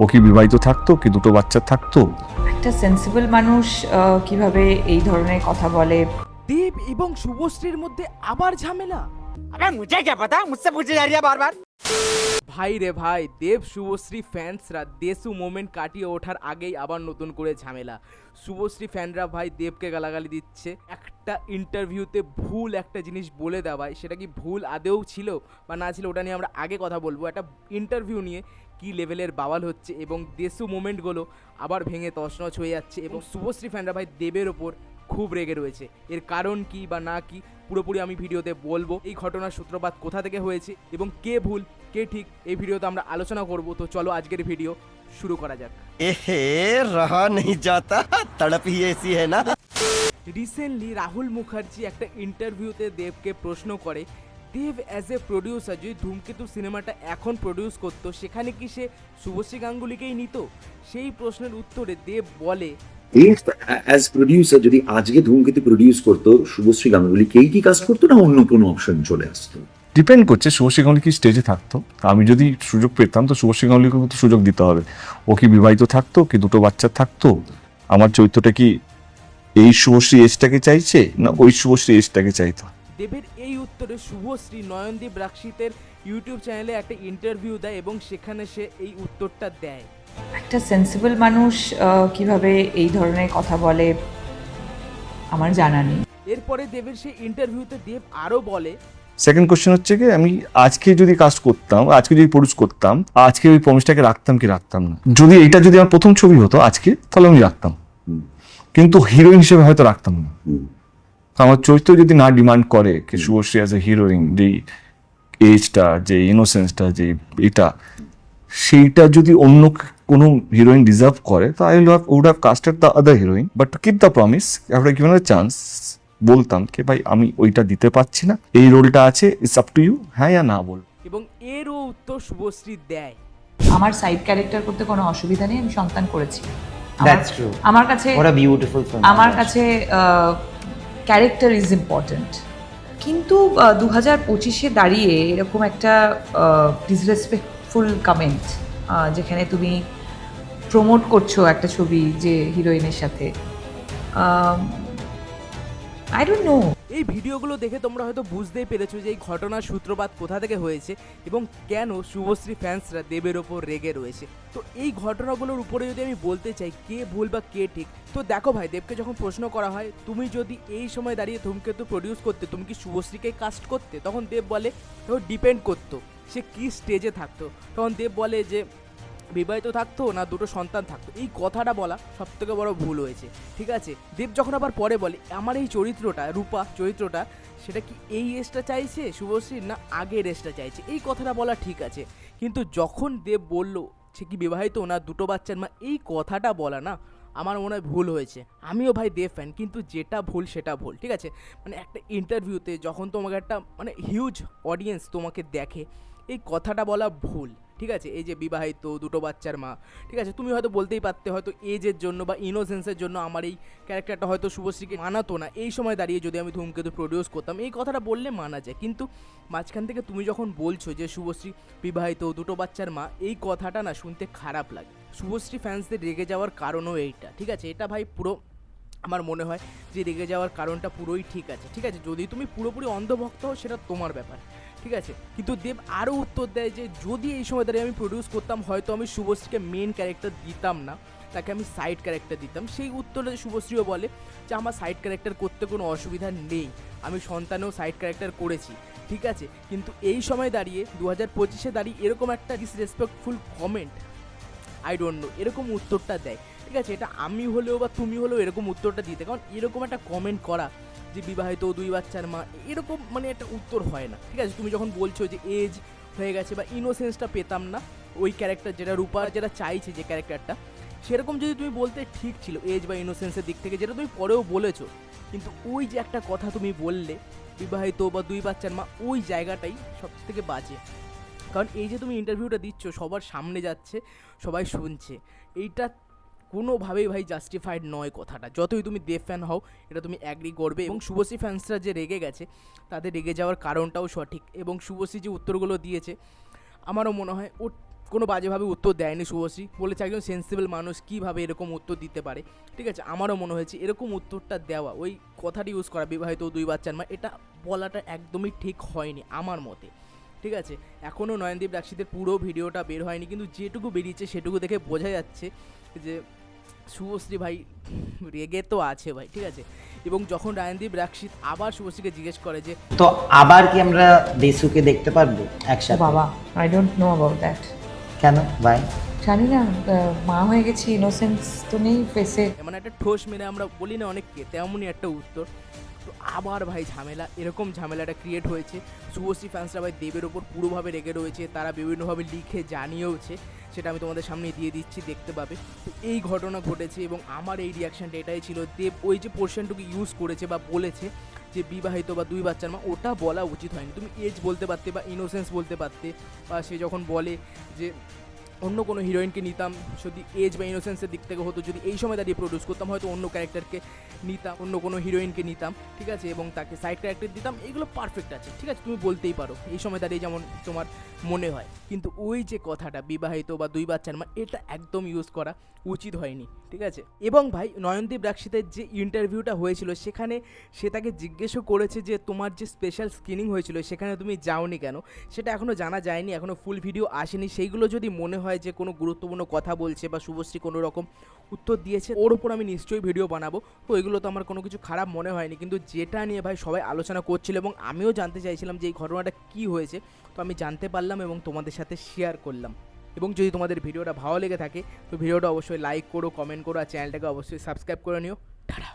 ও কি বিবাহিত থাকতো কি দুটো বাচ্চা থাকতো? একটা সেন্সিবল মানুষ কীভাবে এই ধরনের কথা বলে? দেব এবং শুভশ্রীর মধ্যে আবার ঝামেলা। আবার মুঝে কে পাতা মুঝসে পুছে যা রিয়া বারবার। ভাই রে ভাই, দেব, শুভশ্রী ফ্যান্সরা দেশু মোমেন্ট কাটিয়ে ওঠার আগেই আবার নতুন করে ঝামেলা। শুভশ্রী ফ্যানরা ভাই দেবকে গালাগালি দিচ্ছে। একটা ইন্টারভিউতে ভুল একটা জিনিস বলে দেওয়ায়, সেটা কি ভুল আদেও ছিল বা না ছিল, ওটা নিয়ে আমরা আগে কথা বলব। একটা ইন্টারভিউ নিয়ে কি লেভেলের বাওয়াল হচ্ছে এবং দেশু মোমেন্টগুলো আবার ভেঙে তছনছ হয়ে যাচ্ছে এবং শুভশ্রী ফ্যানরা ভাই দেবের ওপর খুব রেগে রয়েছে। এর কারণ কি বা না কি পুরোপুরি আমি ভিডিওতে বলব এই ঘটনার সূত্রপাত কোথা থেকে হয়েছে এবং কে ভুল কে ঠিক এই ভিডিওতে আমরা আলোচনা করব। তো চলো আজকের ভিডিও শুরু করা যাক। এহে রাহা নেই যাতা তড়প হি এসি হ্যায় না। রিসেন্টলি রাহুল মুখার্জি একটা ইন্টারভিউতে দেবকে প্রশ্ন করে দেব অ্যাজ এ প্রডিউসার যদি ধূমকেতু সিনেমাটা এখন প্রডিউস করতো সেখানে কি সে শুভশ্রী গাঙ্গুলিকেই নিত? সেই প্রশ্নের উত্তরে দেব বলে দেব অ্যাজ প্রডিউসার যদি আজকে ধূমকেতু প্রডিউস করতো শুভশ্রী গাঙ্গুলি কেই কি কাজ করতো না অন্য কোনো অপশন চলে আসতো? ডিপেন্ড করছে শুভশ্রী গাঙ্গুলি কি স্টেজে থাকতো? আমি যদি সুযোগ পেতাম তো শুভশ্রী গাঙ্গুলিকে তো সুযোগ দিতে হবে। ও কি বিবাহিত থাকতো কি দুটো বাচ্চা থাকতো? আমার চরিত্রটা কি এই শুভশ্রী এজটাকে চাইছে না ওই শুভশ্রী এজটাকে চাইতো? দেবের এই উত্তরে শুভশ্রী নয়নদীপ রাক্ষিতের ইউটিউব চ্যানেলে একটা ইন্টারভিউ দেয় এবং সেখানে সে এই উত্তরটা দেয়। একটা সেন্সিবল মানুষ কীভাবে এই ধরনের কথা বলে আমার জানা নেই। এরপরে দেবের সেই ইন্টারভিউতে দেব আরও বলে সেকেন্ড কোশ্চেন হচ্ছে কি আমি আজকে যদি কাজ করতাম আজকে যদি প্রডিউস করতাম আজকে ওই প্রমিসটাকে রাখতাম কি রাখতাম না? যদি এটা যদি আমার প্রথম ছবি হতো আজকে তাহলে আমি রাখতাম। কিন্তু হিরোইন হিসেবে হয়তো রাখতাম না। আমার চরিত্র যদি না ডিমান্ড করে কি শুভশ্রী অ্যাজ এ হিরোইন যে এজটা যে ইনোসেন্সটা যে এটা সেইটা যদি অন্য কোনো হিরোইন ডিজার্ভ করে তো I would have casted the other heroine but to keep the promise after given a chance বলতাম কি ভাই আমি ওইটা দিতে পারছি না। এই রোলটা আছে ইটস আপ টু ইউ হ্যাঁ ইয়া না বল। এবং এরও উত্তর শুভশ্রী দেয়। আমার সাইড ক্যারেক্টার করতে কোনো অসুবিধা নেই আমি সন্তান করেছি। আমার- That's true. আমার কাছে What a beautiful film. আমার কাছে ক্যারেক্টার ইজ ইম্পর্ট্যান্ট কিন্তু দু হাজার পঁচিশে দাঁড়িয়ে এরকম একটা ডিসরেসপেক্টফুল কমেন্ট যেখানে তুমি প্রমোট করছ একটা ছবি যে হিরোইনের সাথে? আই ডোন্ট নো এই ভিডিওগুলো দেখে তোমরা হয়তো বুঝতেই পেরেছ যে এই ঘটনার সূত্রপাত কোথা থেকে হয়েছে এবং কেন শুভশ্রী ফ্যান্সরা দেবের ওপর রেগে রয়েছে। তো এই ঘটনাগুলোর উপরে যদি আমি বলতে চাই, কে ভুল বা কে ঠিক, তো দেখো ভাই, দেবকে যখন প্রশ্ন করা হয়, তুমি যদি এই সময় দাঁড়িয়ে ধূমকেতু প্রডিউস করতে, তুমি কি শুভশ্রীকে কাস্ট করতে? তখন দেব বলে, ও ডিপেন্ড করতো, সে কি স্টেজে থাকতো? তখন দেব বলে যে বিবাহিত থাকতো না দুটো সন্তান থাকতো? এই কথাটা বলা সব থেকে বড় ভুল হয়েছে। ঠিক আছে? দেব যখন আবার পরে বলে, আমার এই চরিত্রটা, রূপা চরিত্রটা, সেটা কি এই এসটা চাইছে শুভশ্রীর না আগের এসটা চাইছে? এই কথাটা বলা ঠিক আছে। কিন্তু যখন দেব বলল, সে কি বিবাহিত না দুটো বাচ্চার মা? এই কথাটা বলা না, আমার মনে হয় ভুল হয়েছে। আমিও ভাই দেব ফ্যান কিন্তু যেটা ভুল সেটা ভুল। ঠিক আছে? মানে একটা ইন্টারভিউতে যখন তোমাকে একটা মানে হিউজ অডিয়েন্স তোমাকে দেখে, এই কথাটা বলা ভুল। ঠিক আছে? এই যে বিবাহিত, দুটো বাচ্চার মা, ঠিক আছে? তুমি হয়তো বলতেই পারতে, হয়তো এজের জন্য বা ইনোসেন্সের জন্য আমার এই ক্যারেক্টারটা হয়তো শুভশ্রীকে মানাতো না। এই সময় দাঁড়িয়ে যদি আমি ধূমকেতু প্রডিউস করতাম, এই কথাটা বললে মানা যায়। কিন্তু মাঝখান থেকে তুমি যখন বলছো যে শুভশ্রী বিবাহিত, দুটো বাচ্চার মা, এই কথাটা না শুনতে খারাপ লাগে। শুভশ্রী ফ্যান্সদের রেগে যাওয়ার কারণও এইটা, ঠিক আছে? এটা ভাই পুরো আমার মনে হয় যে রেগে যাওয়ার কারণটা পুরোই ঠিক আছে ঠিক আছে? যদি তুমি পুরোপুরি অন্ধভক্ত হও, সেটা তোমার ব্যাপার, ঠিক আছে? কিন্তু দেব আরও উত্তর দেয় যে, যদি এই সময় দাঁড়িয়ে আমি প্রডিউস করতাম, হয়তো আমি শুভশ্রীকে মেন ক্যারেক্টার দিতাম না, তাকে আমি সাইড ক্যারেক্টার দিতাম। সেই উত্তরে শুভশ্রীও বলে যে, আমার সাইড ক্যারেক্টার করতে কোনো অসুবিধা নেই, আমি সন্তানেও সাইড ক্যারেক্টার করেছি, ঠিক আছে? কিন্তু এই সময় দাঁড়িয়ে দু হাজার পঁচিশে দাঁড়িয়ে এরকম একটা disrespectful comment I don't know এরকম উত্তরটা দেয়। ঠিক আছে? এটা আমি হলেও বা তুমি হলেও এরকম উত্তরটা দিতে। কারণ এরকম একটা কমেন্ট করা যে বিবাহিত দুই বাচ্চার মা, এরকম মানে একটা উত্তর হয় না। ঠিক আছে? তুমি যখন বলছো যে এজ হয়ে গেছে বা ইনোসেন্সটা পেতাম না, ওই ক্যারেক্টার যেটা রূপার যেটা চাইছে যে ক্যারেক্টারটা সেরকম যদি তুমি বলতে ঠিক ছিল এজ বা ইনোসেন্সের দিক থেকে, যেটা তুমি পরেও বলেছ, কিন্তু ওই যে একটা কথা তুমি বললে, বিবাহিত বা দুই বাচ্চার মা, ওই জায়গাটাই সব থেকে বাজে। কারণ এই যে তুমি ইন্টারভিউটা দিচ্ছ, সবার সামনে যাচ্ছে, সবাই শুনছে, এইটা কোনোভাবেই ভাই জাস্টিফাইড নয় কথাটা। যতই তুমি দেব ফ্যান হও, এটা তুমি অ্যাগ্রি করবে এবং শুভশ্রী ফ্যান্সরা যে রেগে গেছে, তাদের রেগে যাওয়ার কারণটাও সঠিক এবং শুভশ্রী যে উত্তরগুলো দিয়েছে, আমারও মনে হয় ও কোনো বাজেভাবে উত্তর দেয়নি শুভশ্রী। বলেছে একজন সেন্সিবল মানুষ কীভাবে এরকম উত্তর দিতে পারে। ঠিক আছে, আমারও মনে হয়েছে এরকম উত্তরটা দেওয়া, ওই কথাটি ইউজ করা বিবাহিত দুই বাচ্চার মা, এটা বলাটা একদমই ঠিক হয়নি আমার মতে। ঠিক আছে? এখনও নয়নদীপ রাক্ষিতের পুরো ভিডিওটা বের হয়নি কিন্তু যেটুকু বেরিয়েছে সেটুকু দেখে বোঝা যাচ্ছে যে শুভশ্রী ভাই রেগে তো আছে ভাই ঠিক আছে? এবং যখন রায়নদীপ রাক্ষিত আবার শুভশ্রীকে জিজ্ঞেস করে যে তো আবার কি আমরা দেশুকে দেখতে পারব একসাথে? বাবা I don't know about that কেন? ভাই জানি না আহ, মা হয়ে গেছি ইনোসেন্স তো নেই ফেসে মানে একটা ঠোস মেরে আমরা বলি না অনেককে তেমনই একটা উত্তর। তো আবার ভাই ঝামেলা, এরকম ঝামেলাটা ক্রিয়েট হয়েছে। শুভশ্রী ফ্যান্সরা ভাই দেবের ওপর পুরোভাবে রেগে রয়েছে, তারা বিভিন্নভাবে লিখে জানিয়েওছে, সেটা আমি তোমাদের সামনে দিয়ে দিচ্ছি, দেখতে পাবে। তো এই ঘটনা ঘটেছে এবং আমার এই রিয়াকশানটা এটাই ছিল, দেব ওই যে পোর্শনটুকু ইউজ করেছে বা বলেছে যে বিবাহিত বা দুই বাচ্চার মা, ওটা বলা উচিত হয়নি। তুমি এজ বলতে পারতে বা ইনোসেন্স বলতে পারতে, বা সে যখন বলে যে অন্য কোনো হিরোইনকে নিতাম, যদি এজ বা ইনোসেন্সের দিক থেকে হতো, যদি এই সময় দাঁড়িয়ে প্রডিউস করতাম, হয়তো অন্য ক্যারেক্টারকে নিতাম, অন্য কোনো হিরোইনকে নিতাম, ঠিক আছে? এবং তাকে সাইড ক্যারেক্টার দিতাম, এগুলো পারফেক্ট আছে, ঠিক আছে? তুমি বলতেই পারো, এই সময় দাঁড়িয়ে যেমন তোমার মনে হয়। কিন্তু ওই যে কথাটা, বিবাহিত বা দুই বাচ্চার মা এটা একদম ইউজ করা উচিত হয়নি, ঠিক আছে? এবং ভাই, নয়নদীপ রাক্ষিতের যে ইন্টারভিউটা হয়েছিল, সেখানে সে তাকে জিজ্ঞেসও করেছে যে, তোমার যে স্পেশাল স্ক্রিনিং হয়েছিল, সেখানে তুমি যাওনি কেন? সেটা এখনও জানা যায়নি এখনও ফুল ভিডিও আসেনি। সেইগুলো যদি মনে হয় যে কোনো গুরুত্বপূর্ণ কথা বলছে বা শুভশ্রী কোনো রকম উত্তর দিয়েছে, ওর উপর আমি নিশ্চয়ই ভিডিও বানাবো। তো এগুলো তো আমার কোনো কিছু খারাপ মনে হয়নি। কিন্তু যেটা নিয়ে ভাই সবাই আলোচনা করছিল এবং আমিও জানতে চাইছিলাম যে এই ঘটনাটা কী হয়েছে, তো আমি জানতে পারলাম এবং তোমাদের সাথে শেয়ার করলাম। এবং যদি তোমাদের ভিডিওটা ভালো লেগে থাকে, তো ভিডিওটা অবশ্যই লাইক করো কমেন্ট করো, আর চ্যানেলটাকে অবশ্যই সাবস্ক্রাইব করে নিও। টাটা।